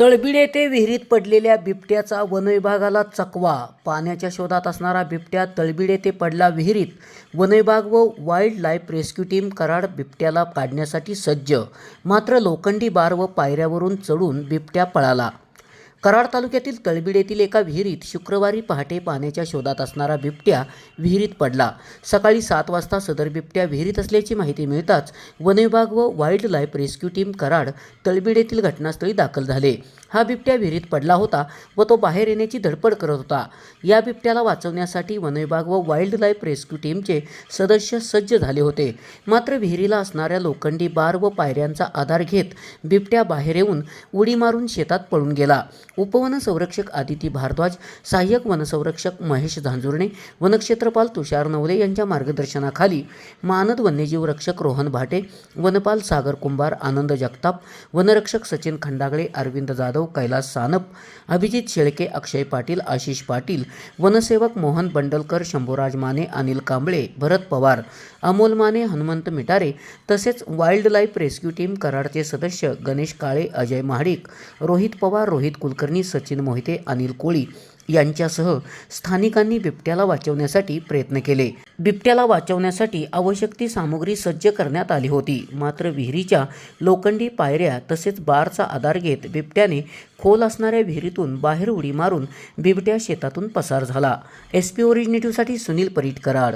तळबिडे ते विहिरीत पडलेल्या बिबट्याचा वनविभागाला चकवा. पाण्याच्या शोधात असणारा बिबट्या तळबिडे ते पडला विहिरीत. वनविभाग व wild life rescue team Karad बिबट्याला काढण्यासाठी सज्ज. मात्र लोखंडी बार व पायऱ्यावरून चढून बिबट्या पळाला. कराड तालुक्यातील तळबीड येथील एका विहिरीत शुक्रवारी पहाटे पाण्याच्या शोधात असणारा बिबट्या विहिरीत पडला. सकाळी सात वाजता सदर बिबट्या विहिरीत असल्याची माहिती मिळताच वनविभाग व wildlife rescue team Karad Talbid येथील घटनास्थळी दाखल झाले. हा बिबट्या विहिरीत पडला होता व तो बाहेर येण्याची धडपड करत होता. या बिबट्याला वाचवण्यासाठी वनविभाग व वाईल्ड लाईफ रेस्क्यू टीमचे सदस्य सज्ज झाले होते. मात्र विहिरीला असणाऱ्या लोखंडी बार व पायऱ्यांचा आधार घेत बिबट्या बाहेर येऊन उडी मारून शेतात पळून गेला. उपवन संरक्षक आदिती भारद्वाज सहाय्यक वनसंरक्षक महेश झांजुर्णे वनक्षेत्रपाल तुषार नवले यांच्या मार्गदर्शनाखाली मानद वन्यजीव रक्षक रोहन भाटे वनपाल सागर कुंभार आनंद जगताप वनरक्षक सचिन खंडागळे अरविंद जाधव कैलास सानप अभिजित शेळके अक्षय पाटील आशिष पाटील वनसेवक मोहन बंडलकर शंभूराज माने अनिल कांबळे भरत पवार अमोल माने हनुमंत मिटारे तसेच वाईल्ड लाईफ रेस्क्यू टीम कराडचे सदस्य गणेश काळे अजय महाडिक रोहित पवार रोहित कुलकर्णी सचिन मोहिते अनिल कोळी यांच्यासह स्थानिकांनी बिबट्याला वाचवण्यासाठी प्रयत्न केले. बिबट्याला वाचवण्यासाठी आवश्यक ती सामुग्री सज्ज करण्यात आली होती. मात्र विहिरीच्या लोखंडी पायऱ्या तसेच बारचा आधार घेत बिबट्याने खोल असणाऱ्या विहिरीतून बाहेर उडी मारून बिबट्या शेतातून पसार झाला. एस पी ओरिजिनेटिव्हसाठी सुनील परीट कराड